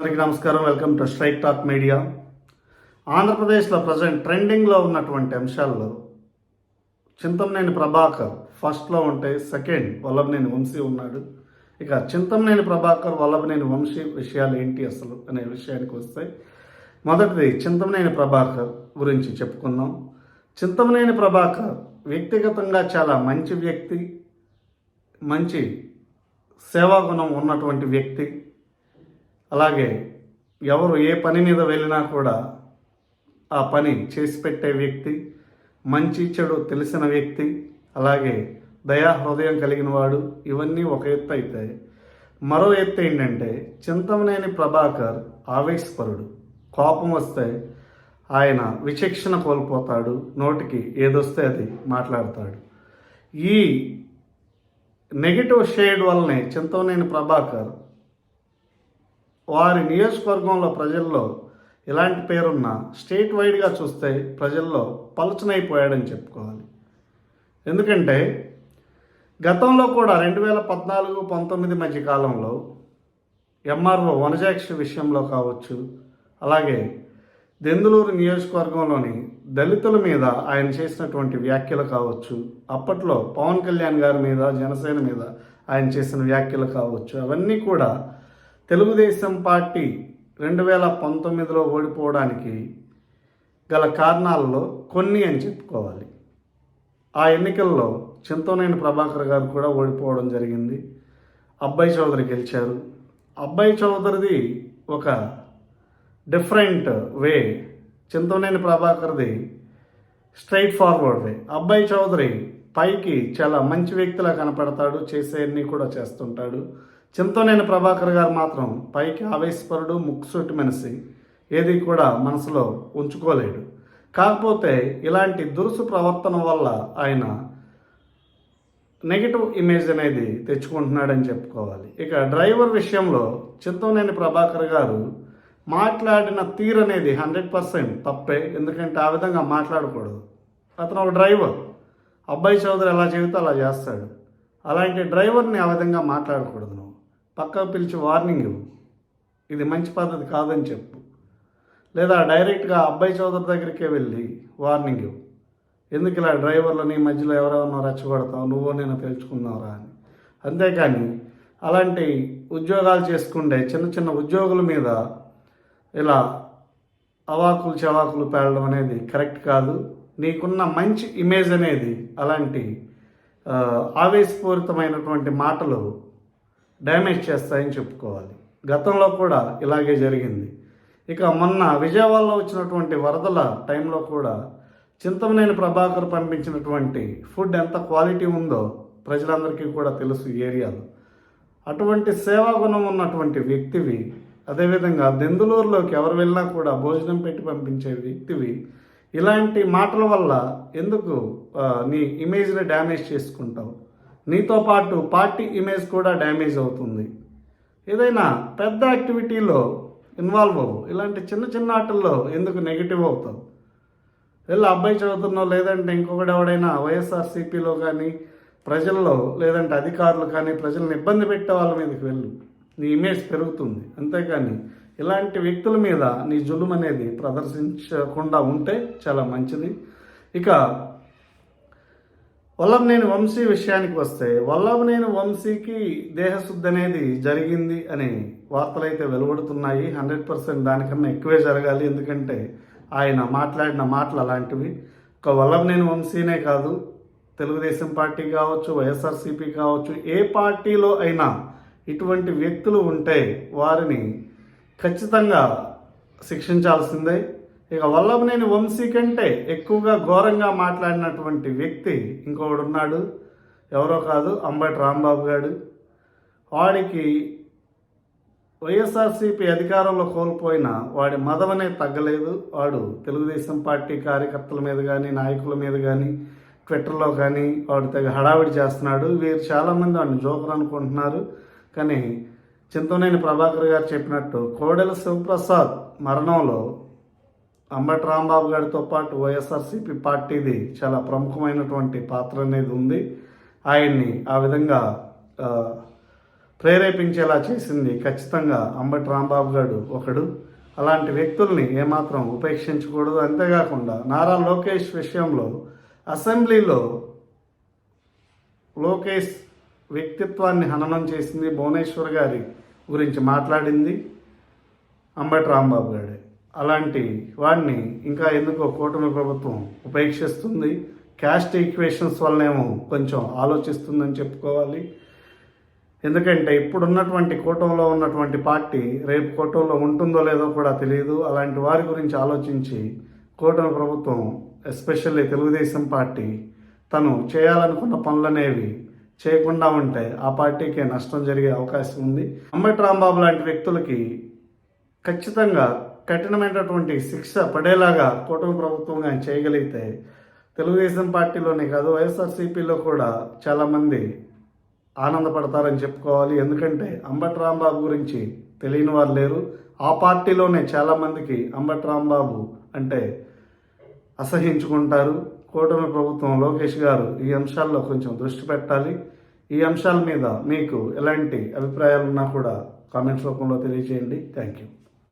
అందరికీ నమస్కారం. Welcome to strike talk media. ఆంధ్రప్రదేశ్లో ప్రజెంట్ ట్రెండింగ్లో ఉన్నటువంటి అంశాల్లో చింతమనేని ప్రభాకర్ ఫస్ట్లో ఉంటే సెకండ్ వల్లభనేని వంశీ ఉన్నాడు. ఇక చింతమనేని ప్రభాకర్ వల్లభనేని వంశీ విషయాలు ఏంటి అసలు అనే విషయానికి వస్తే మొదటిది చింతమనేని ప్రభాకర్ గురించి చెప్పుకుందాం. చింతమనేని ప్రభాకర్ వ్యక్తిగతంగా చాలా మంచి వ్యక్తి మంచి సేవాగుణం ఉన్నటువంటి వ్యక్తి. అలాగే ఎవరు ఏ పని మీద వెళ్ళినా కూడా ఆ పని చేసి పెట్టే వ్యక్తి మంచి చెడు తెలిసిన వ్యక్తి అలాగే దయా హృదయం కలిగిన వాడు ఇవన్నీ ఒక ఎత్తు అవుతాయి మరో ఎత్తు ఏంటంటే చింతమనేని ప్రభాకర్ ఆవేశపరుడు. కోపం వస్తే ఆయన విచక్షణ కోల్పోతాడు నోటికి ఏదొస్తే అది మాట్లాడతాడు. ఈ నెగిటివ్ షేడ్ వల్లనే చింతమనేని ప్రభాకర్ వారి నియోజకవర్గంలో ప్రజల్లో ఇలాంటి పేరున్న స్టేట్ వైడ్గా చూస్తే ప్రజల్లో పలుచనైపోయాడని చెప్పుకోవాలి. ఎందుకంటే గతంలో కూడా రెండు వేల పద్నాలుగు పంతొమ్మిది మధ్య కాలంలో ఎంఆర్ఓ వనజాక్ష విషయంలో కావచ్చు అలాగే దెందులూరు నియోజకవర్గంలోని దళితుల మీద ఆయన చేసినటువంటి వ్యాఖ్యలు కావచ్చు అప్పట్లో పవన్ కళ్యాణ్ గారి మీద జనసేన మీద ఆయన చేసిన వ్యాఖ్యలు కావచ్చు అవన్నీ కూడా తెలుగుదేశం పార్టీ రెండు వేల పంతొమ్మిదిలో ఓడిపోవడానికి గల కారణాలలో కొన్ని అని చెప్పుకోవాలి. ఆ ఎన్నికల్లో చింతనేని ప్రభాకర్ గారు కూడా ఓడిపోవడం జరిగింది. అబ్బాయి చౌదరి గెలిచారు. అబ్బాయి చౌదరిది ఒక different way Chintaneni ప్రభాకర్ది straight forward way Abbayi Chowdary పైకి చాలా మంచి వ్యక్తిలా కనపడతాడు చేసేవన్నీ కూడా చేస్తుంటాడు. చింతనేని ప్రభాకర్ గారు మాత్రం పైకి ఆవేశపరుడు ముక్కుసొట్టి మనిషి. ఏది కూడా మనసులో ఉంచుకోలేడు. కాకపోతే ఇలాంటి దురుసు ప్రవర్తన వల్ల ఆయన నెగిటివ్ ఇమేజ్ అనేది తెచ్చుకుంటున్నాడని చెప్పుకోవాలి. ఇక డ్రైవర్ విషయంలో చింతనేని ప్రభాకర్ గారు మాట్లాడిన తీరు అనేది హండ్రెడ్ పర్సెంట్ తప్పే. ఎందుకంటే ఆ విధంగా మాట్లాడకూడదు. అతను ఒక డ్రైవర్. అబ్బాయి చౌదరి ఎలా చెబితే అలా చేస్తాడు. అలాంటి డ్రైవర్ని ఆ విధంగా మాట్లాడకూడదు నువ్వు పక్కకు పిలిచి వార్నింగ్ ఇవ్వు. ఇది మంచి పద్ధతి కాదని చెప్పు. లేదా డైరెక్ట్గా అబ్బాయి చౌదరి దగ్గరికే వెళ్ళి వార్నింగ్ ఇవ్వు. ఎందుకు ఇలా డ్రైవర్లని మధ్యలో ఎవరెవరినో రెచ్చగొడతావు నువ్వు నేను తెలుసుకున్నావురా అని. అంతేకాని అలాంటి ఉద్యోగాలు చేసుకుండే చిన్న చిన్న ఉద్యోగుల మీద ఇలా అవాకులు చవాకులు పేలడం అనేది కరెక్ట్ కాదు. నీకున్న మంచి ఇమేజ్ అనేది అలాంటి ఆవేశపూరితమైనటువంటి మాటలు డ్యామేజ్ చేస్తాయని చెప్పుకోవాలి. గతంలో కూడా ఇలాగే జరిగింది. ఇక మొన్న విజయవాడలో వచ్చినటువంటి వరదల టైంలో కూడా చింతమనేని ప్రభాకర్ పంపించినటువంటి ఫుడ్ ఎంత క్వాలిటీ ఉందో ప్రజలందరికీ కూడా తెలుసు ఈ ఏరియాలో. అటువంటి సేవా గుణం ఉన్నటువంటి వ్యక్తివి అదేవిధంగా దెందులూరులోకి ఎవరు వెళ్ళినా కూడా భోజనం పెట్టి పంపించే వ్యక్తివి ఇలాంటి మాటల వల్ల ఎందుకు నీ ఇమేజ్ని డ్యామేజ్ చేసుకుంటావు? నీతో పాటు పార్టీ ఇమేజ్ కూడా డ్యామేజ్ అవుతుంది. ఏదైనా పెద్ద యాక్టివిటీలో ఇన్వాల్వ్ అవ్వు. ఇలాంటి చిన్న చిన్న ఆటల్లో ఎందుకు నెగిటివ్ అవుతావు? వెళ్ళి అబ్బాయి చదువుతున్నావు లేదంటే ఇంకొకటి ఎవడైనా వైఎస్ఆర్సీపీలో కానీ ప్రజల్లో లేదంటే అధికారులు కానీ ప్రజలను ఇబ్బంది పెట్టే వాళ్ళ మీదకి వెళ్ళు. నీ ఇమేజ్ పెరుగుతుంది. అంతేకాని ఇలాంటి వ్యక్తుల మీద నీ జులుం అనేది ప్రదర్శించకుండా ఉంటే చాలా మంచిది. ఇక వల్లభనేని వంశీ విషయానికి వస్తే వల్లభనేని వంశీకి దేహశుద్ధి అనేది జరిగింది అనే వార్తలైతే వెలువడుతున్నాయి. హండ్రెడ్ పర్సెంట్ దానికన్నా ఎక్కువే జరగాలి. ఎందుకంటే ఆయన మాట్లాడిన మాటలు అలాంటివి. ఒక వల్లభనేని వంశీనే కాదు. తెలుగుదేశం పార్టీ కావచ్చు వైఎస్ఆర్సీపీ కావచ్చు ఏ పార్టీలో అయినా ఇటువంటి వ్యక్తులు ఉంటే వారిని ఖచ్చితంగా శిక్షించాల్సిందే. ఇక వల్లభనేని వంశీ కంటే ఎక్కువగా ఘోరంగా మాట్లాడినటువంటి వ్యక్తి ఇంకొకడు ఉన్నాడు ఎవరో కాదు అంబటి రాంబాబు గారు వాడికి వైఎస్ఆర్సీపీ అధికారంలో కోల్పోయిన వాడి మదమనే తగ్గలేదు. వాడు తెలుగుదేశం పార్టీ కార్యకర్తల మీద కానీ నాయకుల మీద కానీ ట్విట్టర్లో కానీ వాడు తెగ హడావిడి చేస్తున్నాడు. వీరు చాలామంది వాడిని జోకర్ అనుకుంటున్నారు. కానీ చింతనేని ప్రభాకర్ గారు చెప్పినట్టు కోడెల శివప్రసాద్ మరణంలో అంబటి రాంబాబు గారితో పాటు వైఎస్ఆర్సీపీ పార్టీది చాలా ప్రముఖమైనటువంటి పాత్ర అనేది ఉంది. ఆయన్ని ఆ విధంగా ప్రేరేపించేలా చేసింది ఖచ్చితంగా అంబటి రాంబాబు గారు ఒకడు. అలాంటి వ్యక్తుల్ని ఏమాత్రం ఉపేక్షించకూడదు. అంతేకాకుండా నారా లోకేష్ విషయంలో అసెంబ్లీలో లోకేష్ వ్యక్తిత్వాన్ని హననం చేసింది భువనేశ్వర్ గారి గురించి మాట్లాడింది అంబటి రాంబాబు గారి. అలాంటి వాడిని ఇంకా ఎందుకో కూటమి ప్రభుత్వం ఉపేక్షిస్తుంది. క్యాస్ట్ ఈక్వేషన్స్ వల్లనేమో కొంచెం ఆలోచిస్తుందని చెప్పుకోవాలి. ఎందుకంటే ఇప్పుడున్నటువంటి కూటమిలో ఉన్నటువంటి పార్టీ రేపు కూటమిలో ఉంటుందో లేదో కూడా తెలియదు. అలాంటి వారి గురించి ఆలోచించి కూటమి ప్రభుత్వం ఎస్పెషల్లీ తెలుగుదేశం పార్టీ తను చేయాలనుకున్న పనులనేవి చేయకుండా ఉంటే ఆ పార్టీకే నష్టం జరిగే అవకాశం ఉంది. అంబటి రాంబాబు లాంటి వ్యక్తులకి ఖచ్చితంగా కఠినమైనటువంటి శిక్ష పడేలాగా కూటమి ప్రభుత్వం కానీ చేయగలిగితే తెలుగుదేశం పార్టీలోనే కాదు వైఎస్ఆర్సీపీలో కూడా చాలామంది ఆనందపడతారని చెప్పుకోవాలి. ఎందుకంటే అంబట్ రాంబాబు గురించి తెలియని వారు లేరు. ఆ పార్టీలోనే చాలామందికి అంబట్ రాంబాబు అంటే అసహించుకుంటారు. కూటమి ప్రభుత్వం లోకేష్ గారు ఈ అంశాల్లో కొంచెం దృష్టి పెట్టాలి. ఈ అంశాల మీద మీకు ఎలాంటి అభిప్రాయాలు ఉన్నా కూడా కామెంట్స్ రూపంలో తెలియజేయండి. Thank you.